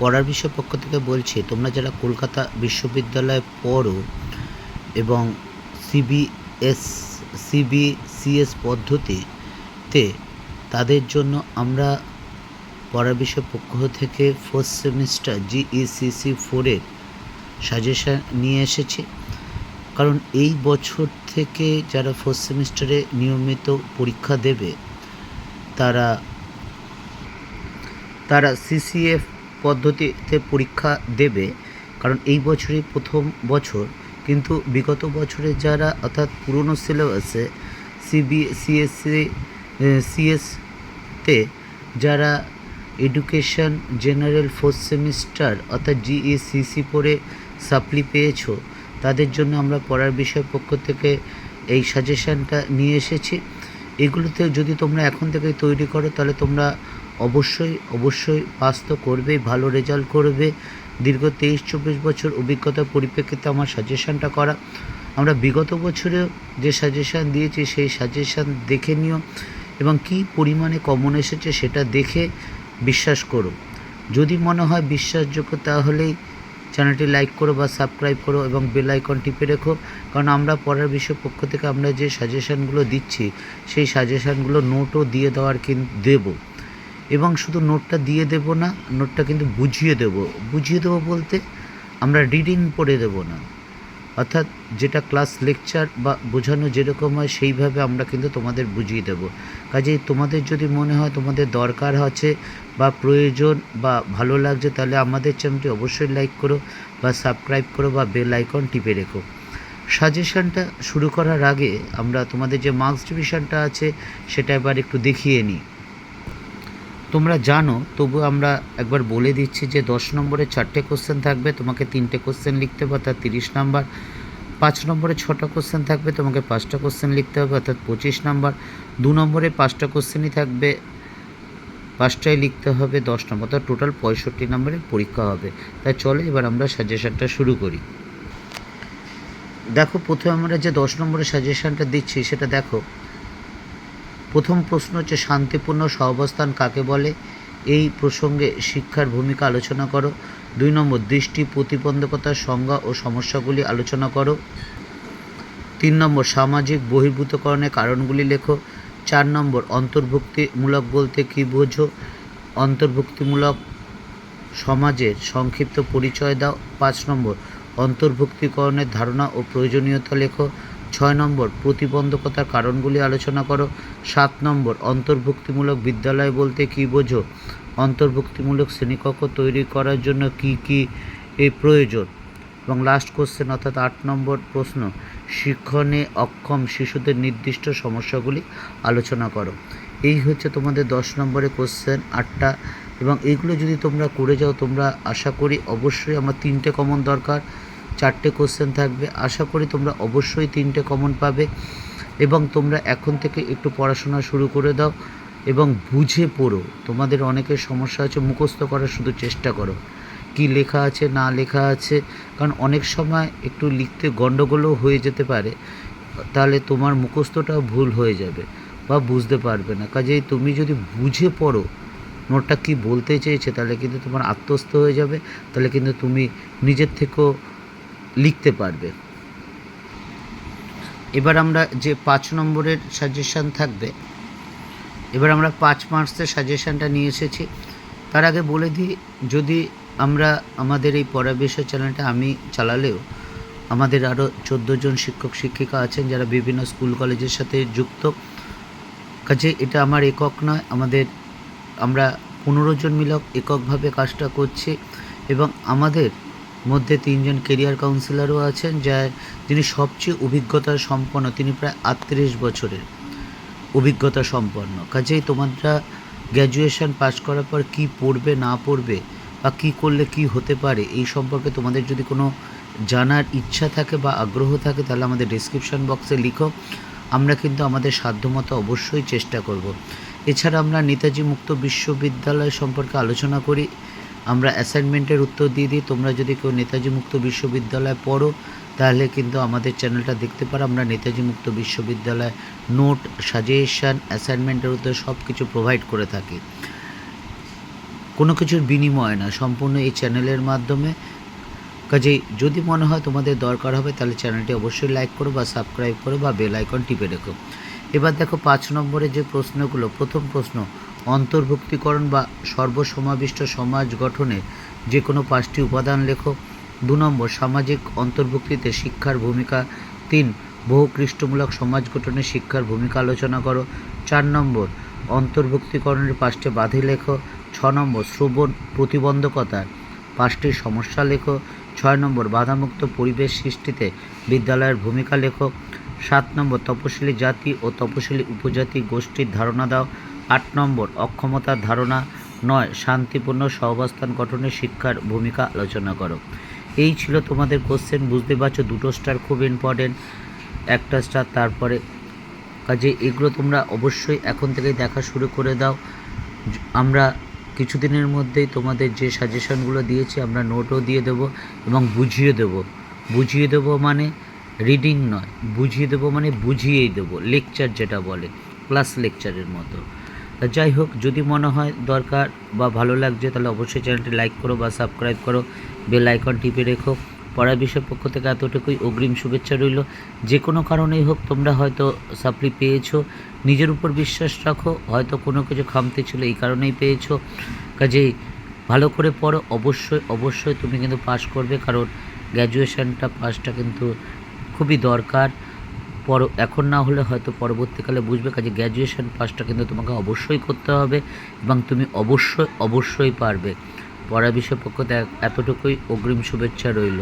পড়ার বিষয় পক্ষ থেকে বলছি, তোমরা যারা কলকাতা বিশ্ববিদ্যালয়ে পড়ো এবং সিবিএস, সিবিসিএস পদ্ধতিতে তাদের জন্য আমরা পড়ার বিষয় পক্ষ থেকে ফার্স্ট সেমিস্টার জিইসিসি ফোরের সাজেশান নিয়ে এসেছি। কারণ এই বছর থেকে যারা ফার্স্ট সেমিস্টারে নিয়মিত পরীক্ষা দেবে, তারা তারা সিসিএফ পদ্ধতিতে পরীক্ষা দেবে, কারণ এই বছরই প্রথম বছর। কিন্তু বিগত বছরে যারা অর্থাৎ পুরনো সিলেবাসে সিবি, সিএসসি সিএসতে যারা এডুকেশন জেনারেল ফোর্থ সেমিস্টার অর্থাৎ জিইসিসি পড়ে সাপ্লি পেয়েছ, তাদের জন্য আমরা পড়ার বিষয় পক্ষ থেকে এই সাজেশানটা নিয়ে এসেছি। এগুলোতে যদি তোমরা এখন থেকে তৈরি করো, তাহলে তোমরা অবশ্যই অবশ্যই পাস তো করবেই, ভালো রেজাল্ট করবে। দীর্ঘ তেইশ চব্বিশ বছর অভিজ্ঞতার পরিপ্রেক্ষিতে আমার সাজেশানটা করা। আমরা বিগত বছরেও যে সাজেশান দিয়েছি, সেই সাজেশান দেখে নিও এবং কী পরিমাণে কমন এসেছে সেটা দেখে বিশ্বাস করো। যদি মনে হয় বিশ্বাসযোগ্য তাহলেই চ্যানেলটি লাইক করো বা সাবস্ক্রাইব করো এবং বেল আইকন টিপে রেখো। কারণ আমরা পড়ার বিষয় পক্ষ থেকে আমরা যে সাজেশানগুলো দিচ্ছি, সেই সাজেশানগুলো নোটও দিয়ে দেওয়ার কিন্তু দেবো। এবং শুধু নোটটা দিয়ে দেব না, নোটটা কিন্তু বুঝিয়ে দেব। বুঝিয়ে দেবো বলতে আমরা রিডিং পড়ে দেব না। অর্থাৎ যেটা ক্লাস লেকচার বা বোঝানো যেরকম হয়, সেইভাবে আমরা কিন্তু তোমাদের বুঝিয়ে দেব। কাজেই তোমাদের যদি মনে হয়, তোমাদের দরকার আছে বা প্রয়োজন বা ভালো লাগছে, তাহলে আমাদের চ্যানেলটি অবশ্যই লাইক করো বা সাবস্ক্রাইব করো বা বেল আইকন টিপে রেখো। সাজেশনটা শুরু করার আগে আমরা তোমাদের যে মার্কস ডিভিশনটা আছে, সেটা এবার একটু দেখিয়ে নিই। তোমরা জানো, তবু আমরা একবার বলে দিচ্ছি যে দশ নম্বরে চারটে কোশ্চেন থাকবে, তোমাকে তিনটে কোশ্চেন লিখতে হবে, অর্থাৎ তিরিশ নাম্বার। পাঁচ নম্বরে ছটা কোশ্চেন থাকবে, তোমাকে পাঁচটা কোশ্চেন লিখতে হবে, অর্থাৎ পঁচিশ নাম্বার। দু নম্বরে পাঁচটা কোশ্চেনই থাকবে, পাঁচটায় লিখতে হবে দশ নম্বর, অর্থাৎ টোটাল পঁয়ষট্টি নম্বরের পরীক্ষা হবে। তাই চলো এবার আমরা সাজেশনটা শুরু করি। দেখো, প্রথমে আমরা যে দশ নম্বরের সাজেশনটা দিচ্ছি, সেটা দেখো প্রথম প্রশ্ন হচ্ছে, শান্তিপূর্ণ সহাবস্থান কাকে বলে? এই প্রসঙ্গে শিক্ষার ভূমিকা আলোচনা করো। দুই নম্বর, দৃষ্টি প্রতিবন্ধকতার সংজ্ঞা ও সমস্যাগুলি আলোচনা করো। তিন নম্বর, সামাজিক বহির্ভূতকরণের কারণগুলি লেখো। চার নম্বর, অন্তর্ভুক্তিমূলক বলতে কী বোঝো? অন্তর্ভুক্তিমূলক সমাজের সংক্ষিপ্ত পরিচয় দাও। পাঁচ নম্বর, অন্তর্ভুক্তিকরণের ধারণা ও প্রয়োজনীয়তা লেখো। ছয় নম্বর, প্রতিবন্ধকতার কারণগুলি আলোচনা করো। সাত নম্বর, অন্তর্ভুক্তিমূলক বিদ্যালয় বলতে কী বোঝো? অন্তর্ভুক্তিমূলক শ্রেণীকক্ষ তৈরি করার জন্য কি কি প্রয়োজন? এবং লাস্ট কোশ্চেন অর্থাৎ আট নম্বর প্রশ্ন, শিক্ষণে অক্ষম শিশুদের নির্দিষ্ট সমস্যাগুলি আলোচনা করো। এই হচ্ছে তোমাদের দশ নম্বরের কোশ্চেন আটটা। এবং এইগুলো যদি তোমরা করে যাও, তোমরা আশা করি অবশ্যই আমার তিনটে কমন দরকার। চারটে কোশ্চেন থাকবে। আশা করি তোমরা অবশ্যই তিনটে কমন পাবে এবং তোমরা এখন থেকে একটু পড়াশোনা শুরু করে দাও এবং বুঝে পড়ো। তোমাদের অনেকের সমস্যা আছে, মুখস্থ করার শুধু চেষ্টা করো। কি লেখা আছে, না লেখা আছে। কারণ অনেক সময় একটু লিখতে গণ্ডগোলও হয়ে যেতে পারে। তাহলে তোমার মুখস্থটাও ভুল হয়ে যাবে বা বুঝতে পারবে না। কাজেই তুমি যদি বুঝে পড়ো, নোটটা কি বলতে চেয়েছে, তাহলে কিন্তু তোমার আত্মস্থ হয়ে যাবে। তাহলে কিন্তু তুমি নিজের থেকেও লিখতে পারবে। এবার আমরা যে পাঁচ নম্বরের সাজেশান থাকবে, এবার আমরা পাঁচ মার্কসের সাজেশানটা নিয়ে এসেছি। তার আগে বলে দিই, যদি আমরা আমাদের এই বিষয় চ্যানেলটা আমি চালালেও, আমাদের আরও চোদ্দ জন শিক্ষক, শিক্ষিকা আছেন যারা বিভিন্ন স্কুল কলেজের সাথে যুক্ত। কাজে এটা আমার একক নয়, আমাদের, আমরা পনেরো জন মিলক এককভাবে কাজটা করছি এবং আমাদের মধ্যে তিনজন কেরিয়ার কাউন্সিলরও আছেন যা যিনি সবচেয়ে অভিজ্ঞতা সম্পন্ন, তিনি প্রায় আটত্রিশ বছরের অভিজ্ঞতা সম্পন্ন। কাজেই তোমরা গ্র্যাজুয়েশন পাস করার পর কি পড়বে, না পড়বে, বা কী করলে কি হতে পারে, এই সম্পর্কে তোমাদের যদি কোনো জানার ইচ্ছা থাকে বা আগ্রহ থাকে, তাহলে আমাদের ডিসক্রিপশান বক্সে লিখো। আমরা কিন্তু আমাদের সাধ্যমতো অবশ্যই চেষ্টা করব। এছাড়া আমরা নেতাজি মুক্ত বিশ্ববিদ্যালয় সম্পর্কে আলোচনা করি। আমরা অ্যাসাইনমেন্টের উত্তর দিয়ে দিই। তোমরা যদি কেউ নেতাজি মুক্ত বিশ্ববিদ্যালয়ে পড়ো, তাহলে কিন্তু আমাদের চ্যানেলটা দেখতে পারো। আমরা নেতাজি মুক্ত বিশ্ববিদ্যালয় নোট সাজেশন অ্যাসাইনমেন্টের উত্তর সব কিছু প্রোভাইড করে থাকি। কোনো কিছুর বিনিময় না, সম্পূর্ণ এই চ্যানেলের মাধ্যমে। কাজেই যদি মনে হয় তোমাদের দরকার হবে, তাহলে চ্যানেলটি অবশ্যই লাইক করো বা সাবস্ক্রাইব করো বা বেল আইকন টিপে রেখো। এবার দেখো পাঁচ নম্বরে যে প্রশ্নগুলো, প্রথম প্রশ্ন অন্তর্ভুক্তিকরণ বা সর্বসমাবিষ্ট সমাজ গঠনে যে কোনো পাঁচটি উপাদান লেখো। দু নম্বর, সামাজিক অন্তর্ভুক্তিতে শিক্ষার ভূমিকা। তিন বহুকৃষ্টমূলক সমাজ গঠনে শিক্ষার ভূমিকা আলোচনা করো। চার নম্বর, অন্তর্ভুক্তিকরণের পাঁচটি বাধে লেখো। ছ নম্বর, শ্রবণ প্রতিবন্ধকতার পাঁচটি সমস্যা লেখো। ছয় নম্বর, বাধামুক্ত পরিবেশ সৃষ্টিতে বিদ্যালয়ের ভূমিকা লেখো। সাত নম্বর, তপশিলি জাতি ও তপশিলি উপজাতি গোষ্ঠীর ধারণা দাও। আট নম্বর, অক্ষমতার ধারণা। নয়, শান্তিপূর্ণ সহাবস্থান গঠনে শিক্ষার ভূমিকা আলোচনা করো। এই ছিল তোমাদের কোশ্চেন বুঝতে পারছ দুটো স্টার খুব ইম্পর্টেন্ট একটা স্টার তারপরে। কাজে এগুলো তোমরা অবশ্যই এখন থেকেই দেখা শুরু করে দাও। আমরা কিছুদিনের মধ্যেই তোমাদের যে সাজেশনগুলো দিয়েছি, আমরা নোটও দিয়ে দেবো এবং বুঝিয়ে দেবো। বুঝিয়ে দেবো মানে রিডিং নয়, বুঝিয়ে দেবো মানে বুঝিয়েই দেবো লেকচার যেটা বলে ক্লাস লেকচারের মতো। যাই হোক, যদি মনে হয় দরকার বা ভালো লাগছে, তাহলে অবশ্যই চ্যানেলটি লাইক করো বা সাবস্ক্রাইব করো। বেল আইকন টিপে রেখো। পড়া বিষয় পক্ষ থেকে এতটুকুই। অগ্রিম শুভেচ্ছা রইল। যে কোনো কারণেই হোক, তোমরা হয়তো সাপ্লি পেয়েছ। নিজের উপর বিশ্বাস রাখো। হয়তো কোনো কিছু খামতি ছিল, এই কারণেই পেয়েছ। কাজেই ভালো করে পড়ো। অবশ্যই অবশ্যই তুমি কিন্তু পাস করবে, কারণ গ্র্যাজুয়েশানটা পাসটা কিন্তু খুবই দরকার। পর এখন না হলে হয়তো পরবর্তীকালে বুঝবে, কাজে গ্র্যাজুয়েশান পাসটা কিন্তু তোমাকে অবশ্যই করতে হবে এবং তুমি অবশ্যই অবশ্যই পারবে। পড়া বিষয় পক্ষ এতটুকুই। অগ্রিম শুভেচ্ছা রইল।